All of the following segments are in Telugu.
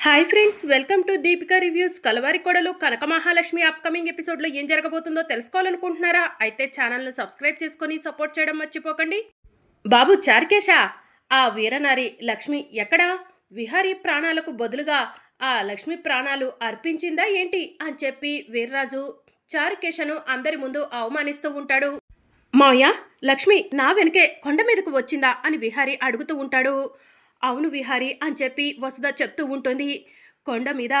Hi friends welcome to Deepika reviews Kalavari Kodalu Kanaka Mahalakshmi upcoming ఎపిసోడ్లో ఏం జరగబోతుందో తెలుసుకోవాలనుకుంటున్నారా? అయితే ఛానల్ను సబ్స్క్రైబ్ చేసుకొని సపోర్ట్ చేయడం మర్చిపోకండి. బాబు చార్కేశా ఆ వీరనారి లక్ష్మి ఎక్కడా? విహారీ ప్రాణాలకు బదులుగా ఆ లక్ష్మి ప్రాణాలు అర్పించిందా ఏంటి అని చెప్పి వీర్రాజు చారుకేశను అందరి ముందు అవమానిస్తూ ఉంటాడు. మావయ్య లక్ష్మి నా వెనకే కొండ మీదకు వచ్చిందా అని విహారీ అడుగుతూ ఉంటాడు. అవును విహారి అని చెప్పి వసుధ చెప్తూ ఉంటుంది. కొండ మీద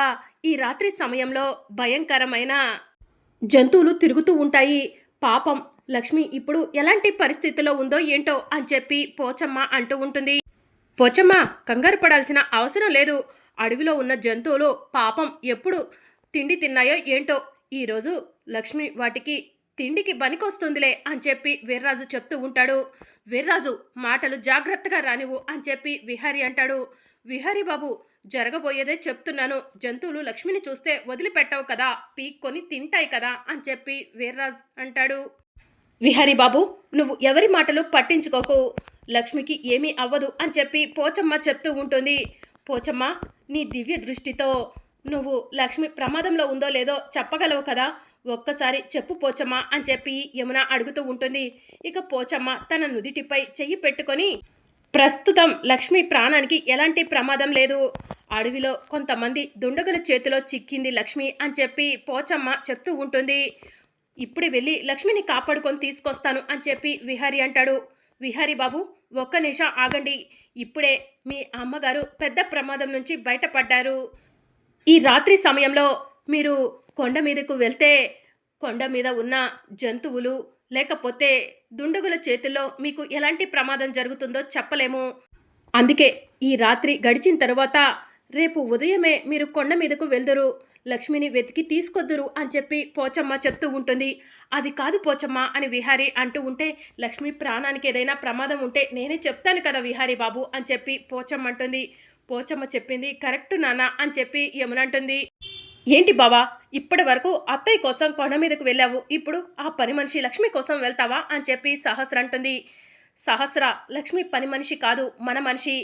ఈ రాత్రి సమయంలో భయంకరమైన జంతువులు తిరుగుతూ ఉంటాయి. పాపం లక్ష్మి ఇప్పుడు ఎలాంటి పరిస్థితిలో ఉందో ఏంటో అని చెప్పి పోచమ్మ అంటూ ఉంటుంది. పోచమ్మ కంగారు పడాల్సిన అవసరం లేదు. అడవిలో ఉన్న జంతువులు పాపం ఎప్పుడు తిండి తిన్నాయో ఏంటో ఈరోజు లక్ష్మి వాటికి తిండికి పనికొస్తుందిలే అని చెప్పి వీర్రాజు చెప్తూ ఉంటాడు. వీర్రాజు మాటలు జాగ్రత్తగా రానివు అని చెప్పి విహారి అంటాడు. విహారి బాబు జరగబోయేదే చెప్తున్నాను. జంతువులు లక్ష్మిని చూస్తే వదిలిపెట్టవు కదా పీక్కొని తింటాయి కదా అని చెప్పి వీర్రాజ్ అంటాడు. విహారి బాబు నువ్వు ఎవరి మాటలు పట్టించుకోకు. లక్ష్మికి ఏమీ అవ్వదు అని చెప్పి పోచమ్మ చెప్తూ ఉంటుంది. పోచమ్మ నీ దివ్య దృష్టితో నువ్వు లక్ష్మి ప్రమాదంలో ఉందో లేదో చెప్పగలవు కదా. ఒక్కసారి చెప్పు పోచమ్మ అని చెప్పి యమున అడుగుతూ ఉంటుంది. ఇక పోచమ్మ తన నుదిటిపై చెయ్యి పెట్టుకొని ప్రస్తుతం లక్ష్మి ప్రాణానికి ఎలాంటి ప్రమాదం లేదు. అడవిలో కొంతమంది దుండగుల చేతిలో చిక్కింది లక్ష్మి అని చెప్పి పోచమ్మ చెప్తూ ఉంటుంది. ఇప్పుడే వెళ్ళి లక్ష్మిని కాపాడుకొని తీసుకొస్తాను అని చెప్పి విహారి అంటాడు. విహారి బాబు ఒక్క నిమిషం ఆగండి. ఇప్పుడే మీ అమ్మగారు పెద్ద ప్రమాదం నుంచి బయటపడ్డారు. ఈ రాత్రి సమయంలో మీరు కొండ మీదకు వెళ్తే కొండ మీద ఉన్న జంతువులు లేకపోతే దుండగుల చేతుల్లో మీకు ఎలాంటి ప్రమాదం జరుగుతుందో చెప్పలేము. అందుకే ఈ రాత్రి గడిచిన తరువాత రేపు ఉదయమే మీరు కొండ మీదకు వెళ్దురు. లక్ష్మిని వెతికి తీసుకొద్దురు అని చెప్పి పోచమ్మ చెప్తూ ఉంటుంది. అది కాదు పోచమ్మ అని విహారి అంటూ ఉంటే లక్ష్మి ప్రాణానికి ఏదైనా ప్రమాదం ఉంటే నేనే చెప్తాను కదా విహారీ బాబు అని చెప్పి పోచమ్మ అంటుంది. పోచమ్మ చెప్పింది కరెక్ట్ నాన్న అని చెప్పి యమునంటుంది అంటుంది. ఏంటి బావా ఇప్పటి వరకు అత్తయ్య కోసం కొండ మీదకు వెళ్ళావు ఇప్పుడు ఆ పని మనిషి లక్ష్మి కోసం వెళ్తావా అని చెప్పి సహస్ర అంటుంది. సహస్ర లక్ష్మి పని మనిషి కాదు మన మనిషి.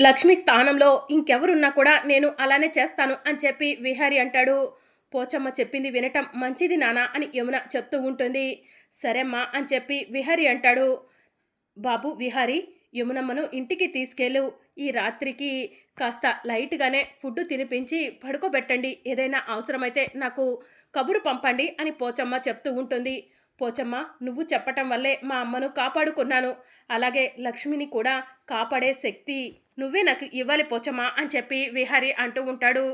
లక్ష్మి స్థానంలో ఇంకెవరున్నా కూడా నేను అలానే చేస్తాను అని చెప్పి విహారి అంటాడు. పోచమ్మ చెప్పింది వినటం మంచిది నానా అని యమున చెప్తూ ఉంటుంది. సరేమ్మా అని చెప్పి విహారి అంటాడు. బాబు విహారి యమునమ్మను ఇంటికి తీసుకెళ్ళు. ఈ రాత్రికి కాస్త లైట్గానే ఫుడ్ తినిపించి పడుకోబెట్టండి. ఏదైనా అవసరమైతే నాకు కబురు పంపండి అని పోచమ్మ చెప్తూ ఉంటుంది. పోచమ్మ నువ్వు చెప్పటం వల్లే మా అమ్మను కాపాడుకున్నాను. అలాగే లక్ష్మిని కూడా కాపాడే శక్తి నువ్వే నాకు ఇవ్వాలి పోచమ్మా అని చెప్పి విహారి అంటూ ఉంటాడు.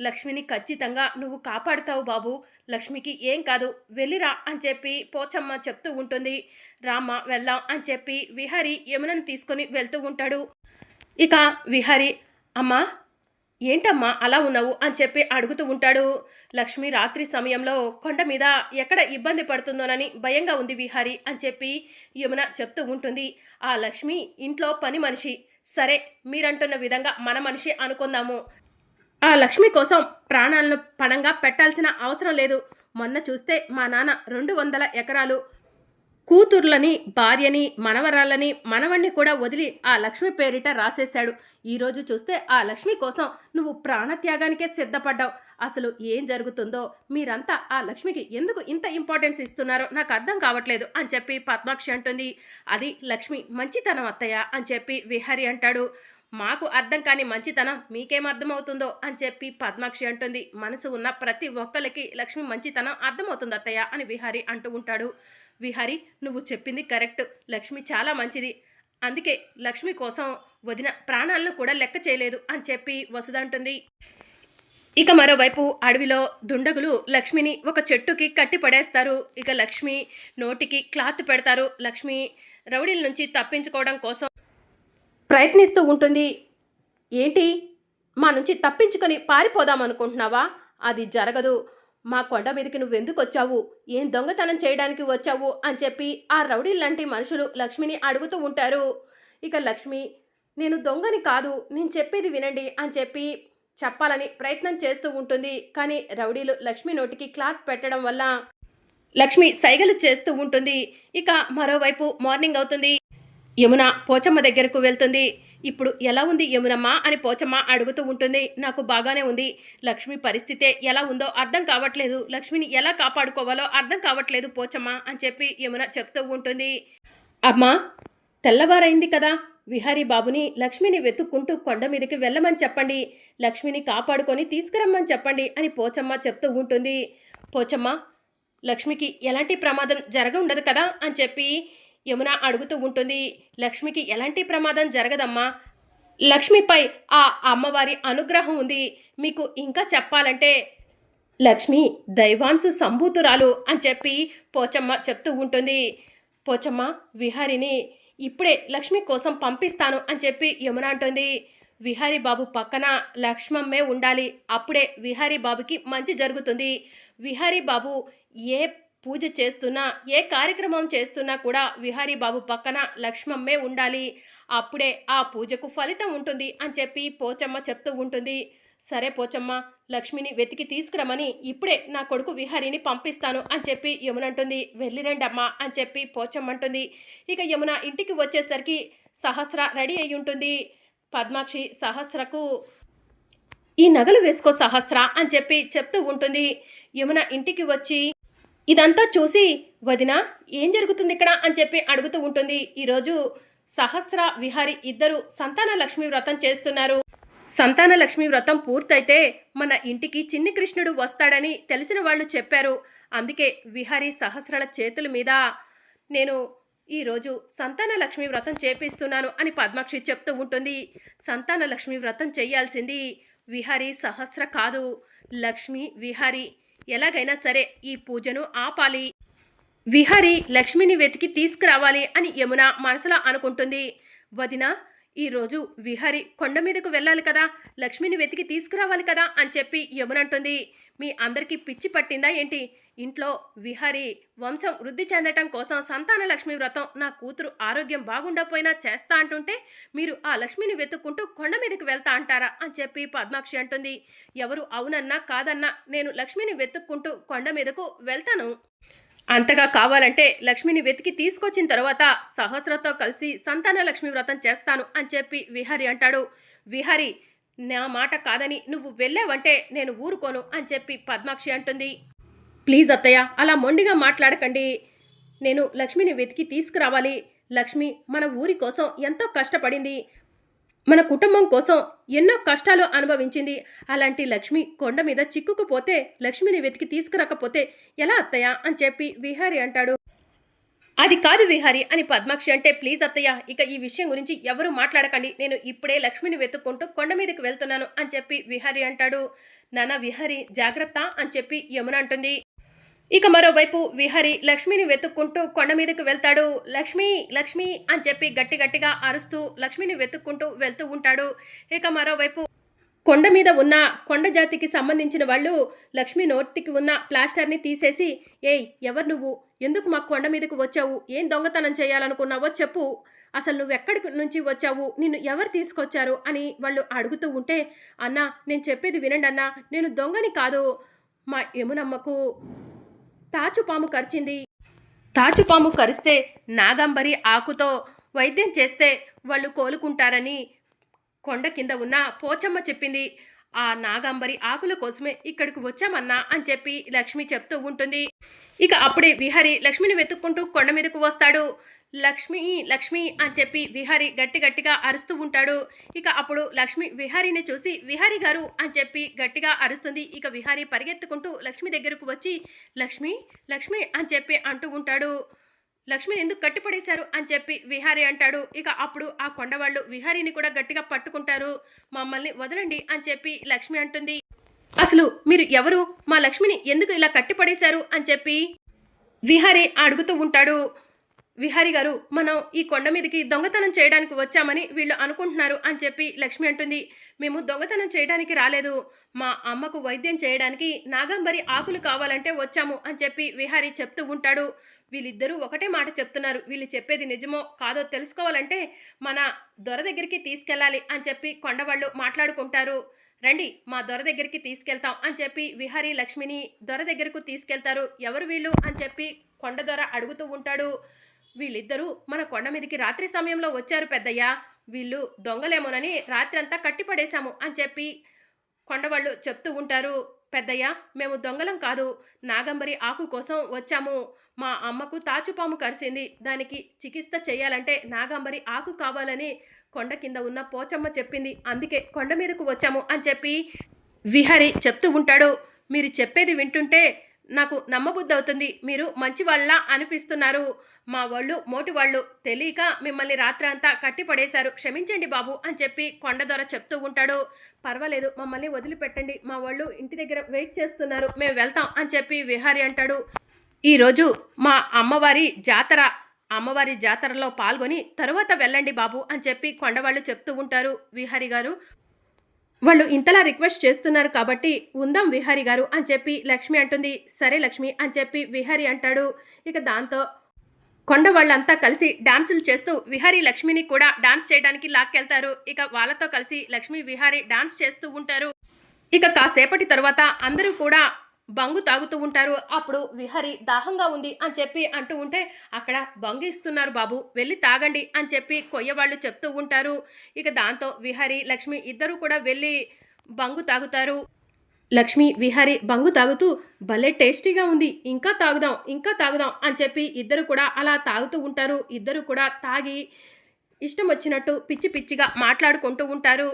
లక్ష్మిని ఖచ్చితంగా నువ్వు కాపాడుతావు బాబు. లక్ష్మికి ఏం కాదు వెళ్ళిరా అని చెప్పి పోచమ్మ చెప్తూ ఉంటుంది. రామ్మ వెళ్దాం అని చెప్పి విహారి యమునను తీసుకొని వెళ్తూ ఉంటాడు. ఇక విహారి అమ్మా ఏంటమ్మా అలా ఉన్నావు అని చెప్పి అడుగుతూ ఉంటాడు. లక్ష్మి రాత్రి సమయంలో కొండ మీద ఎక్కడ ఇబ్బంది పడుతుందోనని భయంగా ఉంది విహారి అని చెప్పి యమున చెప్తూ ఉంటుంది. ఆ లక్ష్మి ఇంట్లో పని మనిషి సరే మీరంటున్న విధంగా మన మనిషి అనుకుందాము. ఆ లక్ష్మి కోసం ప్రాణాలను పణంగా పెట్టాల్సిన అవసరం లేదు. మొన్న చూస్తే మా నాన్న రెండు వందల ఎకరాలు కూతుర్లని భార్యని మనవరాళ్ళని మనవణ్ణి కూడా వదిలి ఆ లక్ష్మి పేరిట రాసేశాడు. ఈరోజు చూస్తే ఆ లక్ష్మి కోసం నువ్వు ప్రాణత్యాగానికే సిద్ధపడ్డావు. అసలు ఏం జరుగుతుందో మీరంతా ఆ లక్ష్మికి ఎందుకు ఇంత ఇంపార్టెన్స్ ఇస్తున్నారో నాకు అర్థం కావట్లేదు అని చెప్పి పద్మాక్షి అంటుంది. అది లక్ష్మి మంచితనం అత్తయ్య అని చెప్పి విహరి అంటాడు. మాకు అర్థం కాని మంచితనం మీకేం అర్థమవుతుందో అని చెప్పి పద్మాక్షి అంటుంది. మనసు ఉన్న ప్రతి ఒక్కరికి లక్ష్మి మంచితనం అర్థమవుతుంది అత్తయ్య అని విహారి అంటూ ఉంటాడు. విహారి నువ్వు చెప్పింది కరెక్ట్. లక్ష్మి చాలా మంచిది. అందుకే లక్ష్మి కోసం వదిన ప్రాణాలను కూడా లెక్క చేయలేదు అని చెప్పి వసుధ అంటుంది ఇక మరోవైపు అడవిలో దుండగులు లక్ష్మిని ఒక చెట్టుకి కట్టి పడేస్తారు. ఇక లక్ష్మి నోటికి క్లాత్ పెడతారు. లక్ష్మి రౌడీల నుంచి తప్పించుకోవడం కోసం ప్రయత్నిస్తూ ఉంటుంది. ఏంటి? మా నుంచి తప్పించుకొని పారిపోదాం అనుకుంటున్నావా? అది జరగదు. మా కొండ మీదకి నువ్వెందుకు వచ్చావు ఏం దొంగతనం చేయడానికి వచ్చావు? అని చెప్పి ఆ రౌడీ లాంటి మనుషులు లక్ష్మిని అడుగుతూ ఉంటారు. ఇక లక్ష్మి నేను దొంగని కాదు నేను చెప్పేది వినండి అని చెప్పి చెప్పాలని ప్రయత్నం చేస్తూ ఉంటుంది. కానీ రౌడీలు లక్ష్మి నోటికి క్లాత్ పెట్టడం వల్ల లక్ష్మి సైగలు చేస్తూ ఉంటుంది. ఇక మరోవైపు మార్నింగ్ అవుతుంది. యమున పోచమ్మ దగ్గరకు వెళ్తుంది. ఇప్పుడు ఎలా ఉంది యమునమ్మ అని పోచమ్మ అడుగుతూ ఉంటుంది. నాకు బాగానే ఉంది. లక్ష్మి పరిస్థితే ఎలా ఉందో అర్థం కావట్లేదు. లక్ష్మిని ఎలా కాపాడుకోవాలో అర్థం కావట్లేదు పోచమ్మ అని చెప్పి యమున చెప్తూ ఉంటుంది. అమ్మా తెల్లవారైంది కదా. విహారీ బాబుని లక్ష్మిని వెతుక్కుంటూ కొండ మీదకి వెళ్ళమని చెప్పండి. లక్ష్మిని కాపాడుకొని తీసుకురమ్మని చెప్పండి అని పోచమ్మ చెప్తూ ఉంటుంది. పోచమ్మ లక్ష్మికి ఎలాంటి ప్రమాదం జరగ ఉండదు కదా అని చెప్పి యమున అడుగుతూ ఉంటుంది లక్ష్మికి ఎలాంటి ప్రమాదం జరగదమ్మా? లక్ష్మిపై ఆ అమ్మవారి అనుగ్రహం ఉంది. మీకు ఇంకా చెప్పాలంటే లక్ష్మి దైవాంశు సంభూతురాలు అని చెప్పి పోచమ్మ చెప్తూ ఉంటుంది. పోచమ్మ విహారిని ఇప్పుడే లక్ష్మి కోసం పంపిస్తాను అని చెప్పి యమున అంటుంది. విహారీ బాబు పక్కన లక్ష్మమ్మే ఉండాలి. అప్పుడే విహారీ బాబుకి మంచి జరుగుతుంది. విహారీ బాబు ఏ పూజ చేస్తున్నా ఏ కార్యక్రమం చేస్తున్నా కూడా విహారీ బాబు పక్కన లక్ష్మమ్మే ఉండాలి. అప్పుడే ఆ పూజకు ఫలితం ఉంటుంది అని చెప్పి పోచమ్మ చెప్తూ ఉంటుంది. సరే పోచమ్మ లక్ష్మిని వెతికి తీసుకురమని ఇప్పుడే నా కొడుకు విహారీని పంపిస్తాను అని చెప్పి యమున అంటుంది. వెళ్ళిరండి అమ్మా అని చెప్పి పోచమ్మ అంటుంది. ఇక యమున ఇంటికి వచ్చేసరికి సహస్ర రెడీ అయి ఉంటుంది. పద్మాక్షి సహస్రకు ఈ నగలు వేసుకో సహస్ర అని చెప్పి చెప్తూ ఉంటుంది. యమున ఇంటికి వచ్చి ఇదంతా చూసి వదిన ఏం జరుగుతుంది ఇక్కడ? అని చెప్పి అడుగుతూ ఉంటుంది. ఈరోజు సహస్ర విహారి ఇద్దరు సంతాన లక్ష్మి వ్రతం చేస్తున్నారు. సంతాన లక్ష్మి వ్రతం పూర్తయితే మన ఇంటికి చిన్ని కృష్ణుడు వస్తాడని తెలిసిన వాళ్ళు చెప్పారు. అందుకే విహారీ సహస్రల చేతుల మీద నేను ఈరోజు సంతాన లక్ష్మి వ్రతం చేపిస్తున్నాను అని పద్మాక్షి చెప్తూ ఉంటుంది. సంతాన లక్ష్మి వ్రతం చేయాల్సింది విహారీ సహస్ర కాదు లక్ష్మి విహారీ ఎలాగైనా సరే ఈ పూజను ఆపాలి. విహరి లక్ష్మిని వెతికి తీసుకురావాలి అని యమున మనసులో అనుకుంటుంది. వదిన ఈరోజు విహరి కొండ మీదకు వెళ్ళాలి కదా లక్ష్మిని వెతికి తీసుకురావాలి కదా అని చెప్పి యమునంటుంది. మీ అందరికీ పిచ్చి పట్టిందా ఏంటి? ఇంట్లో విహరి వంశం వృద్ధి చెందటం కోసం సంతాన లక్ష్మి వ్రతం నా కూతురు ఆరోగ్యం బాగుండకపోయినా చేస్తా అంటుంటే మీరు ఆ లక్ష్మిని వెతుక్కుంటూ కొండ మీదకి వెళ్తా అంటారా అని చెప్పి పద్మాక్షి అంటుంది. ఎవరు అవునన్నా కాదన్నా నేను లక్ష్మిని వెతుక్కుంటూ కొండ మీదకు వెళ్తాను. అంతగా కావాలంటే లక్ష్మిని వెతికి తీసుకొచ్చిన తర్వాత సహస్రతో కలిసి సంతాన లక్ష్మి వ్రతం చేస్తాను అని చెప్పి విహారి అంటాడు. విహారి నా మాట కాదని నువ్వు వెళ్ళావంటే నేను ఊరుకోను అని చెప్పి పద్మాక్షి అంటుంది. ప్లీజ్ అత్తయ్య అలా మొండిగా మాట్లాడకండి. నేను లక్ష్మిని వెతికి తీసుకురావాలి. లక్ష్మి మన ఊరి కోసం ఎంతో కష్టపడింది. మన కుటుంబం కోసం ఎన్నో కష్టాలు అనుభవించింది. అలాంటి లక్ష్మి కొండ మీద చిక్కుకుపోతే లక్ష్మిని వెతికి తీసుకురాకపోతే ఎలా అత్తయ్య అని చెప్పి విహారి అంటాడు. అది కాదు విహారి అని పద్మాక్షి అంటే ప్లీజ్ అత్తయ్య ఇక ఈ విషయం గురించి ఎవరు మాట్లాడకండి. నేను ఇప్పుడే లక్ష్మిని వెతుక్కుంటూ కొండ మీదకి వెళ్తున్నాను అని చెప్పి విహారి అంటాడు. నాన్న విహారి జాగ్రత్త అని చెప్పి యమున అంటుంది. ఇక మరోవైపు విహరి లక్ష్మిని వెతుక్కుంటూ కొండ మీదకు వెళ్తాడు. లక్ష్మి లక్ష్మి అని చెప్పి గట్టి గట్టిగా అరుస్తూ లక్ష్మిని వెతుక్కుంటూ వెళ్తూ ఉంటాడు. ఇక మరోవైపు కొండ మీద ఉన్న కొండ జాతికి సంబంధించిన వాళ్ళు లక్ష్మి నోటికి ఉన్న ప్లాస్టర్ని తీసేసి ఏయ్ ఎవరు నువ్వు? ఎందుకు మా కొండ మీదకు వచ్చావు? ఏం దొంగతనం చేయాలనుకున్నావో చెప్పు. అసలు నువ్వు ఎక్కడి నుంచి వచ్చావు? నిన్ను ఎవరు తీసుకొచ్చారు? అని వాళ్ళు అడుగుతూ ఉంటే అన్నా నేను చెప్పేది వినండి అన్నా నేను దొంగని కాదు. మా యమునమ్మకు తాచుపాము కరిచింది. తాచుపాము కరిస్తే నాగంబరి ఆకుతో వైద్యం చేస్తే వాళ్ళు కోలుకుంటారని కొండ కింద ఉన్న పోచమ్మ చెప్పింది. ఆ నాగంబరి ఆకుల కోసమే ఇక్కడికి వచ్చామన్నా అని చెప్పి లక్ష్మి చెప్తూ ఉంటుంది. ఇక అప్పుడే విహారి లక్ష్మిని వెతుక్కుంటూ కొండ మీదకు వస్తాడు. లక్ష్మి లక్ష్మి అని చెప్పి విహారి గట్టి గట్టిగా అరుస్తూ ఉంటాడు. ఇక అప్పుడు లక్ష్మి విహారీని చూసి విహారి గారు అని చెప్పి గట్టిగా అరుస్తుంది. ఇక విహారి పరిగెత్తుకుంటూ లక్ష్మి దగ్గరకు వచ్చి లక్ష్మి లక్ష్మి అని చెప్పి అంటూ ఉంటాడు. లక్ష్మిని ఎందుకు కట్టిపడేశారు అని చెప్పి విహారి అంటాడు. ఇక అప్పుడు ఆ కొండవాళ్ళు విహారీని కూడా గట్టిగా పట్టుకుంటారు. మమ్మల్ని వదలండి అని చెప్పి లక్ష్మి అంటుంది. అసలు మీరు ఎవరు? మా లక్ష్మిని ఎందుకు ఇలా కట్టిపడేశారు అని చెప్పి విహారి అడుగుతూ ఉంటాడు. విహారి గారు మనం ఈ కొండ మీదకి దొంగతనం చేయడానికి వచ్చామని వీళ్ళు అనుకుంటున్నారు అని చెప్పి లక్ష్మి అంటుంది. మేము దొంగతనం చేయడానికి రాలేదు. మా అమ్మకు వైద్యం చేయడానికి నాగంబరి ఆకులు కావాలంటే వచ్చాము అని చెప్పి విహారి చెప్తూ ఉంటాడు. వీళ్ళిద్దరూ ఒకటే మాట చెప్తున్నారు. వీళ్ళు చెప్పేది నిజమో కాదో తెలుసుకోవాలంటే మన దొర దగ్గరికి తీసుకెళ్ళాలి అని చెప్పి కొండవాళ్ళు మాట్లాడుకుంటారు. రండి మా దొర దగ్గరికి తీసుకెళ్తాం అని చెప్పి విహారీ లక్ష్మిని దొర దగ్గరకు తీసుకెళ్తారు. ఎవరు వీళ్ళు అని చెప్పి కొండ దొర అడుగుతూ ఉంటాడు. వీళ్ళిద్దరూ మన కొండ మీదకి రాత్రి సమయంలో వచ్చారు పెద్దయ్య. వీళ్ళు దొంగలేమోనని రాత్రంతా కట్టిపడేశాము అని చెప్పి కొండవాళ్ళు చెప్తూ ఉంటారు. పెద్దయ్య మేము దొంగలం కాదు. నాగంబరి ఆకు కోసం వచ్చాము. మా అమ్మకు తాచుపాము కరిసింది. దానికి చికిత్స చేయాలంటే నాగంబరి ఆకు కావాలని కొండ కింద ఉన్న పోచమ్మ చెప్పింది. అందుకే కొండ మీదకు వచ్చాము అని చెప్పి విహరి చెప్తూ ఉంటాడు. మీరు చెప్పేది వింటుంటే నాకు నమ్మబుద్ధి అవుతుంది మీరు మంచి వాళ్ళ అనిపిస్తున్నారు. మా వాళ్ళు మోటి వాళ్ళు తెలియక మిమ్మల్ని రాత్రంతా కట్టిపడేశారు. క్షమించండి బాబు అని చెప్పి కొండ ద్వారా చెప్తూ ఉంటాడు. పర్వాలేదు మమ్మల్ని వదిలిపెట్టండి. మా వాళ్ళు ఇంటి దగ్గర వెయిట్ చేస్తున్నారు. మేము వెళ్తాం అని చెప్పి విహారి అంటాడు. ఈరోజు మా అమ్మవారి జాతర అమ్మవారి జాతరలో పాల్గొని తరువాత వెళ్ళండి బాబు అని చెప్పి కొండవాళ్ళు చెప్తూ ఉంటారు. విహారి గారు వాళ్ళు ఇంతలా రిక్వెస్ట్ చేస్తున్నారు కాబట్టి ఉందాం విహారి గారు అని చెప్పి లక్ష్మి అంటుంది. సరే లక్ష్మి అని చెప్పి విహారి అంటాడు. ఇక దాంతో కొండ వాళ్ళంతా కలిసి డాన్సులు చేస్తూ విహారీ లక్ష్మిని కూడా డాన్స్ చేయడానికి లాక్కెళ్తారు. ఇక వాళ్ళతో కలిసి లక్ష్మి విహారీ డాన్స్ చేస్తూ ఉంటారు. ఇక కాసేపటి తర్వాత అందరూ కూడా బంగు తాగుతూ ఉంటారు. అప్పుడు విహరి దాహంగా ఉంది అని చెప్పి అంటూ ఉంటే అక్కడ బంగు ఇస్తున్నారు బాబు వెళ్ళి తాగండి అని చెప్పి కొయ్యవాళ్ళు చెప్తూ ఉంటారు. ఇక దాంతో విహరి లక్ష్మి ఇద్దరు కూడా వెళ్ళి బంగు తాగుతారు. లక్ష్మి విహారి బంగు తాగుతూ భలే టేస్టీగా ఉంది ఇంకా తాగుదాం ఇంకా తాగుదాం అని చెప్పి ఇద్దరు కూడా అలా తాగుతూ ఉంటారు. ఇద్దరు కూడా తాగి ఇష్టం వచ్చినట్టు పిచ్చి పిచ్చిగా మాట్లాడుకుంటూ ఉంటారు.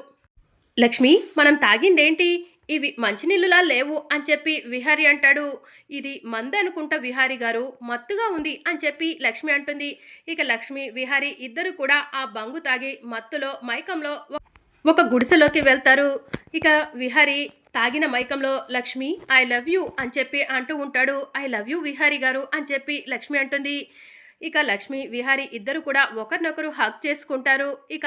లక్ష్మి మనం తాగిందేంటి? ఇవి మంచినీళ్ళులా లేవు అని చెప్పి విహారి అంటాడు. ఇది మంద అనుకుంటా విహారి గారు. మత్తుగా ఉంది అని చెప్పి లక్ష్మి అంటుంది. ఇక లక్ష్మి విహారి ఇద్దరు కూడా ఆ బంగు తాగి మత్తులో మైకంలో ఒక- ఒక గుడిసెలోకి వెళ్తారు. ఇక విహారి తాగిన మైకంలో లక్ష్మి ఐ లవ్ యూ అని చెప్పి అంటూ ఉంటాడు. ఐ లవ్ యూ విహారి గారు అని చెప్పి లక్ష్మి అంటుంది. ఇక లక్ష్మి విహారి ఇద్దరు కూడా ఒకరినొకరు హక్ చేసుకుంటారు. ఇక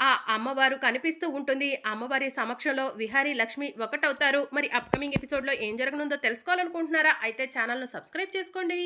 ఆ అమ్మవారు కనిపిస్తూ ఉంటుంది. అమ్మవారి సమక్షంలో విహారీ లక్ష్మి ఒకటవుతారు. మరి అప్కమింగ్ ఎపిసోడ్లో ఏం జరగనుందో తెలుసుకోవాలనుకుంటున్నారా? అయితే ఛానల్ను సబ్స్క్రైబ్ చేసుకోండి.